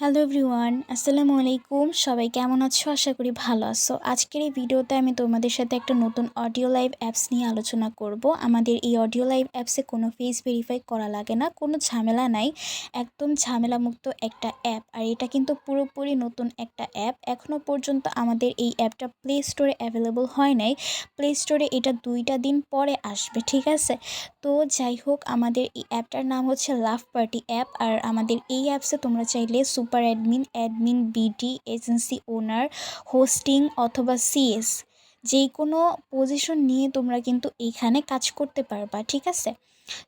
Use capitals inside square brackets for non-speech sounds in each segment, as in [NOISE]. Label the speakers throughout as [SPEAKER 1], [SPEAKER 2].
[SPEAKER 1] Hello everyone, আসসালামু আলাইকুম। সবাই কেমন আছো? আশা করি ভালো আছো। আজকের এই ভিডিওতে আমি তোমাদের সাথে একটা নতুন অডিও লাইভ অ্যাপস নিয়ে আলোচনা করব। আমাদের এই অডিও লাইভ অ্যাপসে কোনো ফেস ভেরিফাই করা লাগে না, কোনো ঝামেলা নাই। একদম ঝামেলামুক্ত একটা অ্যাপ আর এটা কিন্তু পুরোপুরি নতুন একটা অ্যাপ এখনও পর্যন্ত আমাদের এই অ্যাপটা প্লে স্টোরে অ্যাভেলেবল হয় নাই। প্লে স্টোরে এটা দুইটা দিন পরে আসবে, ঠিক আছে? তো যাই হোক, আমাদের এই অ্যাপটার নাম হচ্ছে লাভ পার্টি অ্যাপ আর আমাদের এই অ্যাপসে তোমরা চাইলে super admin admin BD, agency owner, hosting অথবা সিএস যে কোনো পজিশন নিয়ে তোমরা কিন্তু এইখানে কাজ করতে পারবা, ঠিক আছে?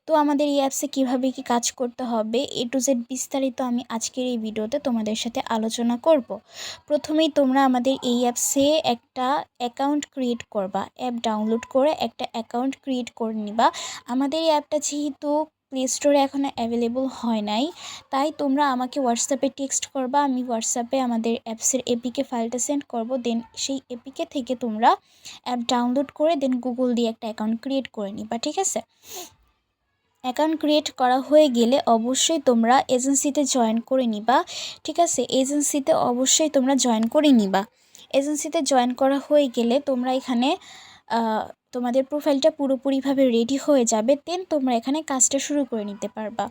[SPEAKER 1] তো আমাদের এই অ্যাপসে কীভাবে কি কাজ করতে হবে, এ টু জেড বিস্তারিত আমি আজকের এই ভিডিওতে তোমাদের সাথে আলোচনা করব। প্রথমেই তোমরা আমাদের এই অ্যাপসে একটা অ্যাকাউন্ট ক্রিয়েট করবা, অ্যাপ ডাউনলোড করে একটা অ্যাকাউন্ট ক্রিয়েট করে নিবা। আমাদের এই অ্যাপটা যেহেতু প্লে স্টোরে এখনও অ্যাভেলেবল হয় নাই। তাই তোমরা আমাকে হোয়াটসঅ্যাপে টেক্সট করবা, আমি হোয়াটসঅ্যাপে আমাদের অ্যাপসের এপিকে ফাইলটা সেন্ড করব। দেন সেই এপিকে থেকে তোমরা অ্যাপ ডাউনলোড করে দেন গুগল দিয়ে একটা অ্যাকাউন্ট ক্রিয়েট করে নিবা, ঠিক আছে? অ্যাকাউন্ট ক্রিয়েট করা হয়ে গেলে অবশ্যই তোমরা এজেন্সিতে জয়েন করে নিবা, ঠিক আছে? এজেন্সিতে অবশ্যই তোমরা জয়েন করে নিবা। এজেন্সিতে জয়েন করা হয়ে গেলে তোমরা এখানে তোমাদের প্রোফাইলটা পুরোপুরিভাবে রেডি হয়ে যাবে দেন তোমরা এখানে কাজটা শুরু করে নিতে পারবা।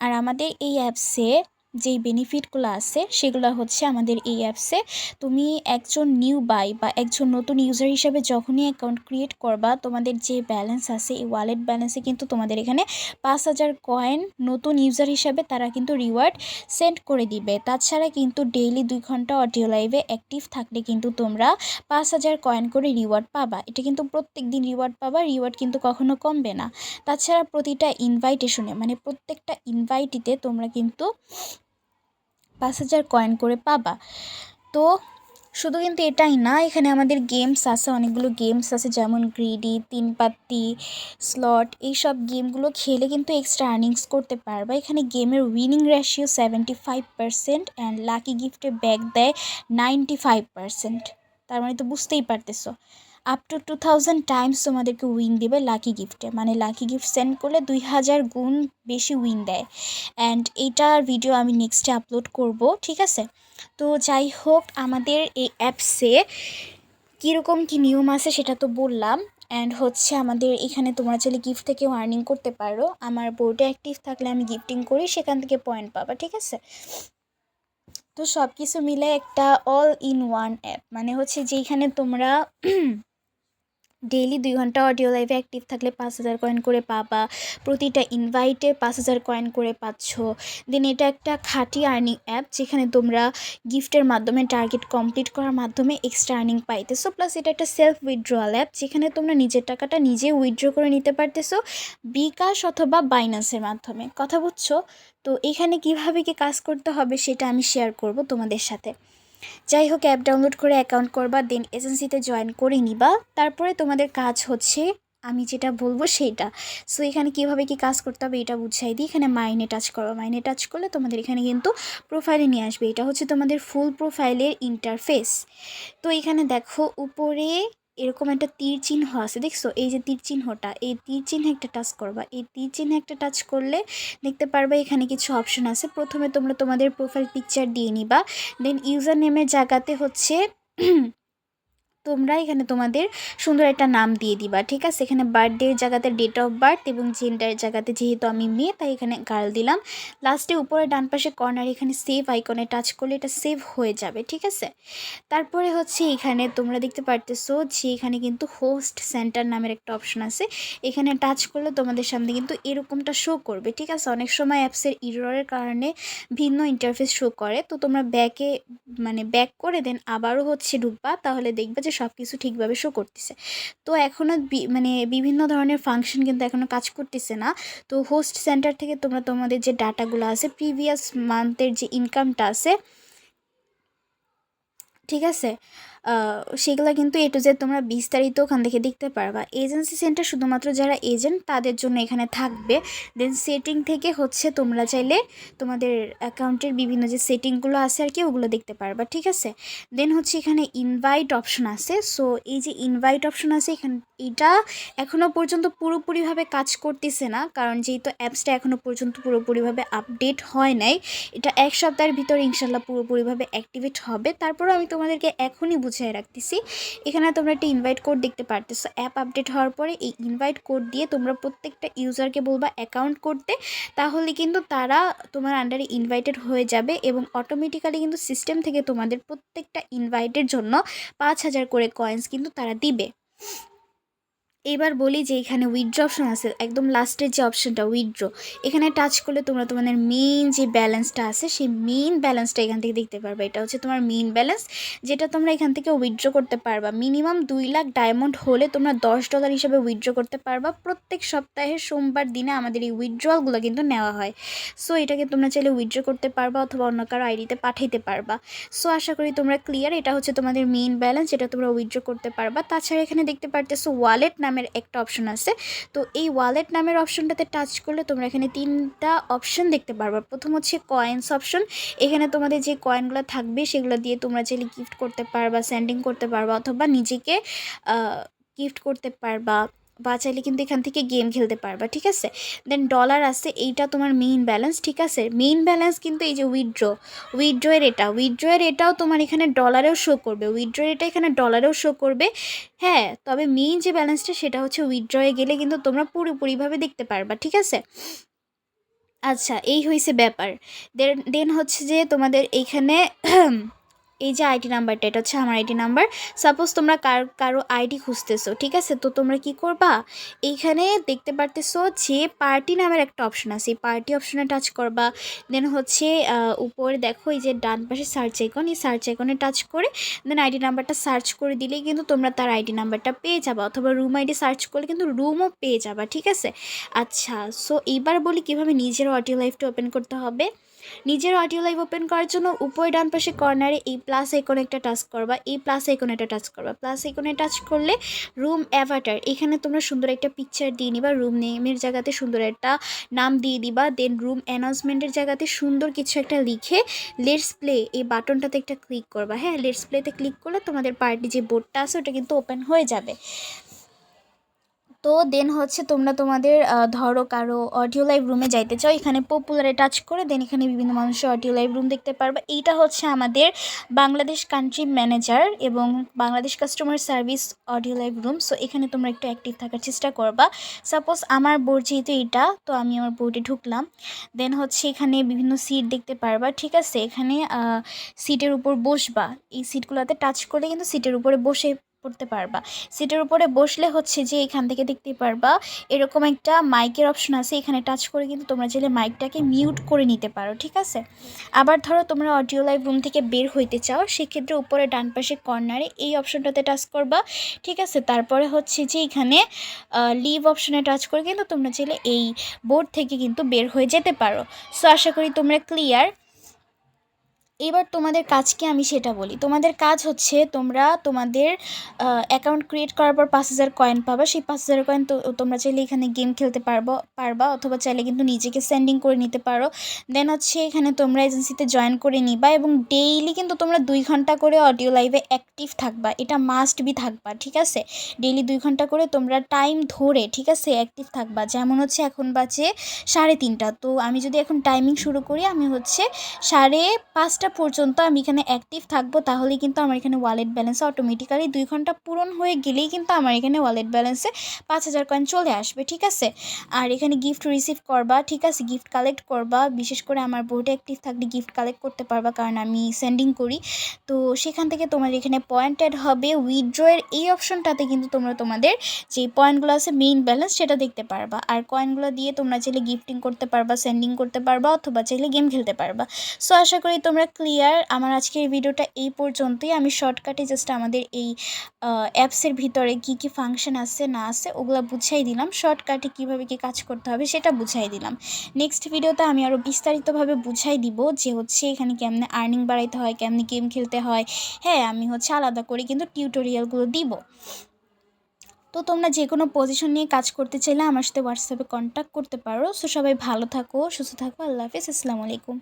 [SPEAKER 1] আর আমাদের এই অ্যাপসে যেই বেনিফিটগুলো আছে, সেগুলো হচ্ছে আমাদের এই অ্যাপসে তুমি একজন নিউ বাই বা একজন নতুন ইউজার হিসাবে যখনই অ্যাকাউন্ট ক্রিয়েট করবা, তোমাদের যে ব্যালেন্স আছে, এই ওয়ালেট ব্যালেন্সে কিন্তু তোমাদের এখানে পাঁচ হাজার কয়েন নতুন ইউজার হিসাবে তারা কিন্তু রিওয়ার্ড সেন্ড করে দিবে। তাছাড়া কিন্তু ডেইলি দুই ঘণ্টা অডিও লাইভে অ্যাক্টিভ থাকলে কিন্তু তোমরা পাঁচ হাজার কয়েন করে রিওয়ার্ড পাবা। এটা কিন্তু প্রত্যেক দিন রিওয়ার্ড পাবা রিওয়ার্ড কিন্তু কখনো কমবে না। তাছাড়া প্রতিটা ইনভাইটেশনে মানে প্রত্যেকটা ইনভাইটিতে তোমরা কিন্তু পাঁচ হাজার কয়েন করে পাবা। তো শুধু কিন্তু এটাই না, এখানে আমাদের গেমস আছে, অনেকগুলো গেমস আছে, যেমন গ্রিডি তিন পাত্তি স্লট এইসব গেমগুলো খেলে কিন্তু এক্সট্রা আর্নিংস করতে পারবা। এখানে গেমের winning ratio seventy five percent and lucky গিফটে back দেয় নাইনটি ফাইভ পারসেন্ট তার মানে তো বুঝতেই পারতেছো। Up to two thousand times তোমাদেরকে উইন দেবে লাকি গিফটে মানে লাকি গিফট সেন্ড করলে দুই হাজার গুণ বেশি উইন দেয়। অ্যান্ড এইটার ভিডিও আমি নেক্সটে আপলোড করব, ঠিক আছে? তো যাই হোক, আমাদের এই অ্যাপসে কীরকম কী নিয়ম আছে সেটা তো বললাম। অ্যান্ড হচ্ছে আমাদের এখানে তোমরা চাইলে গিফট থেকেও আর্নিং করতে পারো। আমার বোর্ডে অ্যাক্টিভ থাকলে আমি গিফটিং করি, সেখান থেকে পয়েন্ট পাবা, ঠিক আছে? তো সব কিছু মিলে একটা অল ইন ওয়ান অ্যাপ মানে হচ্ছে যেইখানে তোমরা ডেইলি দুই ঘণ্টা অডিও লাইভে অ্যাক্টিভ থাকলে পাঁচ হাজার কয়েন করে পাবা। প্রতিটা ইনভাইটে পাঁচ হাজার কয়েন করে পাচ্ছ। দেন এটা একটা খাঁটি আর্নিং অ্যাপ যেখানে তোমরা গিফটের মাধ্যমে টার্গেট কমপ্লিট করার মাধ্যমে এক্সট্রা আর্নিং পাইতেছো। প্লাস এটা একটা সেলফ উইথড্রয়াল অ্যাপ যেখানে তোমরা নিজের টাকাটা নিজে উইথড্র করে নিতে পারতেছো বিকাশ অথবা বাইন্যান্সের মাধ্যমে। কথা বুঝছ? তো এখানে কীভাবে কি কাজ করতে হবে সেটা আমি শেয়ার করব তোমাদের সাথে। যাই হোক অ্যাপ ডাউনলোড করে অ্যাকাউন্ট করবা দেন এজেন্সিতে জয়েন করে নিবা। তারপরে তোমাদের কাজ হচ্ছে, আমি যেটা বলব সেইটা। সো এখানে কীভাবে কি কাজ করতে হবে এটা বুঝাই দিই। এখানে মাইনে টাচ করো। মাইনে টাচ করলে তোমাদের এখানে কিন্তু প্রোফাইলে নিয়ে আসবে। এটা হচ্ছে তোমাদের ফুল প্রোফাইলের ইন্টারফেস তো এখানে দেখো, উপরে এরকম একটা তীর চিহ্ন আছে, দেখছ? এই যে তীর চিহ্নটা, এই তীর চিহ্নে একটা টাচ করবা। এই তীর চিহ্নে একটা টাচ করলে দেখতে পারবে এখানে কিছু অপশন আছে। প্রথমে তোমরা তোমাদের প্রোফাইল পিকচার দিয়ে নিবা। দেন ইউজার নেমের জায়গাতে হচ্ছে তোমরা এখানে তোমাদের সুন্দর একটা নাম দিয়ে দিবা, ঠিক আছে? এখানে বার্থডের জায়গাতে ডেট অফ বার্থ এবং জেন্ডার জায়গাতে যেহেতু আমি মেয়ে, তাই এখানে গার্ল দিলাম। লাস্টে উপরে ডান পাশে কর্নার এখানে সেভ আইকনে টাচ করলে এটা সেভ হয়ে যাবে, ঠিক আছে? তারপরে হচ্ছে এখানে তোমরা দেখতে পারতেছো যে এখানে কিন্তু হোস্ট সেন্টার নামের একটা অপশন আছে। এখানে টাচ করলে তোমাদের সামনে কিন্তু এরকমটা শো করবে, ঠিক আছে? অনেক সময় অ্যাপসের ইররের কারণে ভিন্ন ইন্টারফেস শো করে। তো তোমরা ব্যাকে মানে ব্যাক করে দেন, আবারও হচ্ছে ঢুকবা, তাহলে দেখবা যে যে সব কিছু ঠিকভাবে শো করতেছে। তো এখনও মানে বিভিন্ন ধরনের ফাংশন কিন্তু এখনও কাজ করতেছে না। তো হোস্ট সেন্টার থেকে তোমরা তোমাদের যে ডাটাগুলো আছে প্রিভিয়াস মান্থের যে ইনকামটা আছে ঠিক আছে? সেগুলো কিন্তু এ টু জেড তোমরা বিস্তারিত ওখান থেকে দেখতে পারবা। এজেন্সি সেন্টার শুধুমাত্র যারা এজেন্ট তাদের জন্য এখানে থাকবে। দেন সেটিং থেকে হচ্ছে তোমরা চাইলে তোমাদের অ্যাকাউন্টের বিভিন্ন যে সেটিংগুলো আছে আর কি, ওগুলো দেখতে পারবা, ঠিক আছে? দেন হচ্ছে এখানে ইনভাইট অপশন আছে। সো এই যে ইনভাইট অপশন আছে, এখানে, এটা এখনও পর্যন্ত পুরোপুরিভাবে কাজ করতেছে না। কারণ যেহেতু অ্যাপসটা এখনও পর্যন্ত পুরোপুরিভাবে আপডেট হয় নাই। এটা এক সপ্তাহের ভিতরে ইনশাল্লাহ পুরোপুরিভাবে অ্যাক্টিভেট হবে। তারপরও আমি তোমাদেরকে এখনই বুঝিয়ে রাখতেছি। এখানে তোমরা একটা ইনভাইট কোড দেখতে পারতেছো। অ্যাপ আপডেট হওয়ার পরে এই ইনভাইট কোড দিয়ে তোমরা প্রত্যেকটা ইউজারকে বলবা অ্যাকাউন্ট করতে। তাহলে কিন্তু তারা তোমার আন্ডারে ইনভাইটেড হয়ে যাবে এবং অটোমেটিক্যালি কিন্তু সিস্টেম থেকে তোমাদের প্রত্যেকটা ইনভাইটের জন্য পাঁচ হাজার করে কয়েন্স কিন্তু তারা দিবে। এবার বলি যে এখানে উইথড্র অপশন আছে, একদম লাস্টের যে অপশনটা উইথড্র এখানে টাচ করলে তোমরা তোমাদের মেইন যে ব্যালেন্সটা আছে, সেই মেইন ব্যালেন্সটা এখান থেকে দেখতে পারবে। এটা হচ্ছে তোমার মেইন ব্যালেন্স যেটা তোমরা এখান থেকে উইথড্র করতে পারবা। মিনিমাম দুই লাখ ডায়মন্ড হলে তোমরা দশ ডলার হিসাবে উইথড্র করতে পারবা। প্রত্যেক সপ্তাহে, সোমবার দিনে আমাদের এই উইথড্রলগুলো কিন্তু নেওয়া হয়। সো এটাকে তোমরা চাইলে উইথড্র করতে পারবা অথবা অন্য কারও আইডিতে পাঠাইতে পারবা। সো আশা করি তোমরা ক্লিয়ার এটা হচ্ছে তোমাদের মেইন ব্যালেন্স যেটা তোমরা উইথড্র করতে পারবা। তাছাড়া এখানে দেখতে পারতেছো ওয়ালেট নামের একটা অপশন আছে। তো এই ওয়ালেট নামের অপশনটাতে টাচ করলে তোমরা এখানে তিনটা অপশন দেখতে পারবা। প্রথম হচ্ছে কয়েন্স অপশন এখানে তোমাদের যে কয়েনগুলো থাকবে, সেগুলো দিয়ে তোমরা চাইলে গিফট করতে পারবা সেন্ডিং করতে পারবা, অথবা নিজেকে গিফট করতে পারবা। বা চাইলে কিন্তু এখান থেকে গেম খেলতে পারবা, ঠিক আছে? দেন ডলার আছে, এইটা তোমার মেইন ব্যালেন্স ঠিক আছে? মেইন ব্যালেন্স কিন্তু এই যে উইথড্র উইথড্রয়ের এটা উইথড্রয়ের এটাও তোমার এখানে ডলারেও শো করবে উইথড্রয়ের এটা এখানে ডলারেও শো করবে। হ্যাঁ তবে মেইন যে ব্যালেন্সটা সেটা হচ্ছে উইথড্রয়ে গেলে কিন্তু তোমরা পুরোপুরিভাবে দেখতে পারবা, ঠিক আছে? আচ্ছা এই হয়েছে ব্যাপার। দেন হচ্ছে যে তোমাদের এইখানে [CLEARS THROAT] এই যে আইডি নাম্বারটা, এটা হচ্ছে আমার আইডি নাম্বার। সাপোজ তোমরা কার, কারও আইডি খুঁজতেছো, ঠিক আছে? তো তোমরা কি করবা? এইখানে দেখতে পারতেছো যে পার্টি নামের একটা অপশন আছে। এই পার্টি অপশনে টাচ করবা। দেন হচ্ছে উপরে দেখো এই যে ডান পাশে সার্চ আইকন এই সার্চ আইকনে টাচ করে দেন আইডি নাম্বারটা সার্চ করে দিলেই কিন্তু তোমরা তার আইডি নাম্বারটা পেয়ে যাবা। অথবা রুম আইডি সার্চ করলে কিন্তু রুমও পেয়ে যাবা, ঠিক আছে? আচ্ছা সো এইবার বলি কীভাবে নিজের অডিও লাইফটা ওপেন করতে হবে? নিজের অডিও লাইভ ওপেন করার জন্য উপরে ডান পাশে কর্নারে এই প্লাস আইকনে একটা টাচ করবা, এই প্লাস আইকনে একটা টাচ করবা। প্লাস আইকনে টাচ করলে রুম অ্যাভাটার এখানে তোমরা সুন্দর একটা পিকচার দিয়ে নিবা রুম নেমের জায়গাতে সুন্দর একটা নাম দিয়ে দিবা দেন রুম অ্যানাউন্সমেন্টের জায়গাতে সুন্দর কিছু একটা লিখে লেটস প্লে এই বাটনটাতে একটা ক্লিক করবা। হ্যাঁ লেটস প্লেতে ক্লিক করলে তোমাদের পার্টি যে বোর্ডটা আছে, ওটা কিন্তু ওপেন হয়ে যাবে। তো দেন হচ্ছে তোমরা তোমাদের ধরো কারও অডিও লাইভ রুমে যাইতে চাও, এখানে পপুলারে টাচ করে দেন এখানে বিভিন্ন মানুষের অডিও লাইভ রুম দেখতে পারবে। এইটা হচ্ছে আমাদের বাংলাদেশ কান্ট্রি ম্যানেজার এবং Bangladesh customer service audio live room so এখানে তোমরা একটু অ্যাক্টিভ থাকার চেষ্টা করবা। সাপোজ আমার বোর্ড যেহেতু এটা তো আমি আমার বোর্ডে ঢুকলাম। দেন হচ্ছে এখানে বিভিন্ন সিট দেখতে পারবা, ঠিক আছে? এখানে সিটের উপর বসবা। এই সিটগুলোতে টাচ করলে কিন্তু সিটের উপরে বসে পড়তে পারবা। সিটের উপরে বসলে হচ্ছে যে এখান থেকে দেখতে পারবা, এরকম একটা মাইকের অপশন আছে, এখানে টাচ করে কিন্তু তোমরা চাইলে মাইকটাকে মিউট করে নিতে পারো, ঠিক আছে? আবার ধরো তোমরা অডিও লাইভ রুম থেকে বের হইতে চাও, সেক্ষেত্রে উপরে ডান পাশে কর্নারে এই অপশনটাতে টাচ করবা, ঠিক আছে? তারপরে হচ্ছে যে এখানে লিভ অপশনে টাচ করে কিন্তু তোমরা চাইলে এই বোর্ড থেকে কিন্তু বের হয়ে যেতে পারো। সো আশা করি তোমরা ক্লিয়ার এবার তোমাদের কাজকে আমি সেটা বলি। তোমাদের কাজ হচ্ছে তোমরা তোমাদের অ্যাকাউন্ট ক্রিয়েট করার পর পাঁচ হাজার কয়েন পাবা। সেই পাঁচ হাজার কয়েন তো, তোমরা চাইলে এখানে গেম খেলতে পারব, পারবা অথবা চাইলে কিন্তু নিজেকে সেন্ডিং করে নিতে পারো। দেন হচ্ছে এখানে তোমরা এজেন্সিতে জয়েন করে নিবা এবং ডেইলি কিন্তু তোমরা দুই ঘণ্টা করে অডিও লাইভে অ্যাক্টিভ থাকবা। এটা মাস্ট বি থাকবা, ঠিক আছে? ডেইলি দুই ঘণ্টা করে তোমরা টাইম ধরে, ঠিক আছে অ্যাক্টিভ থাকবা। যেমন হচ্ছে এখন বাজে সাড়ে তিনটা। তো আমি যদি এখন টাইমিং শুরু করি, আমি হচ্ছে সাড়ে পাঁচটা পর্যন্ত আমি এখানে অ্যাক্টিভ থাকব, তাহলেই কিন্তু আমার এখানে ওয়ালেট ব্যালেন্স অটোমেটিক্যালি দুই ঘণ্টা পূরণ হয়ে গেলেই কিন্তু আমার এখানে ওয়ালেট ব্যালেন্সে পাঁচ হাজার কয়েন চলে আসবে, ঠিক আছে? আর এখানে গিফট রিসিভ করবা, ঠিক আছে? গিফট কালেক্ট করবা, বিশেষ করে আমার বোর্ডে অ্যাক্টিভ থাকলে গিফট কালেক্ট করতে পারবা, কারণ আমি সেন্ডিং করি। তো সেখান থেকে তোমার এখানে পয়েন্টেড হবে উইথড্রয়ের এই অপশনটাতে কিন্তু তোমরা তোমাদের যে পয়েন্টগুলো আছে মেইন ব্যালেন্স সেটা দেখতে পারবা। আর কয়েনগুলো দিয়ে তোমরা চাইলে গিফটিং করতে পারবা সেন্ডিং করতে পারবা, অথবা চাইলে গেম খেলতে পারবা। সো আশা করি তোমরা ক্লিয়ার আমার আজকের ভিডিওটা এই পর্যন্তই। আমি শর্টকাটে জাস্ট আমাদের এই অ্যাপসের ভিতরে কি কি ফাংশন আছে, না আছে, ওগুলো বুঝাই দিলাম। শর্টকাটে কীভাবে কি কাজ করতে হবে সেটা বুঝাই দিলাম। নেক্সট ভিডিওতে আমি আরও বিস্তারিতভাবে বুঝাই দিব যে হচ্ছে এখানে কেমনে আর্নিং বাড়াইতে হয়, কেমনে গেম খেলতে হয়। হ্যাঁ আমি হচ্ছে আলাদা করে কিন্তু টিউটোরিয়ালগুলো দিব। তো তোমরা যে কোনো পজিশন নিয়ে কাজ করতে চাইলে আমার সাথে হোয়াটসঅ্যাপে কন্ট্যাক্ট করতে পারো। সো সবাই ভালো থাকো, সুস্থ থাকো। আল্লাহ হাফিজ। আসসালামু আলাইকুম।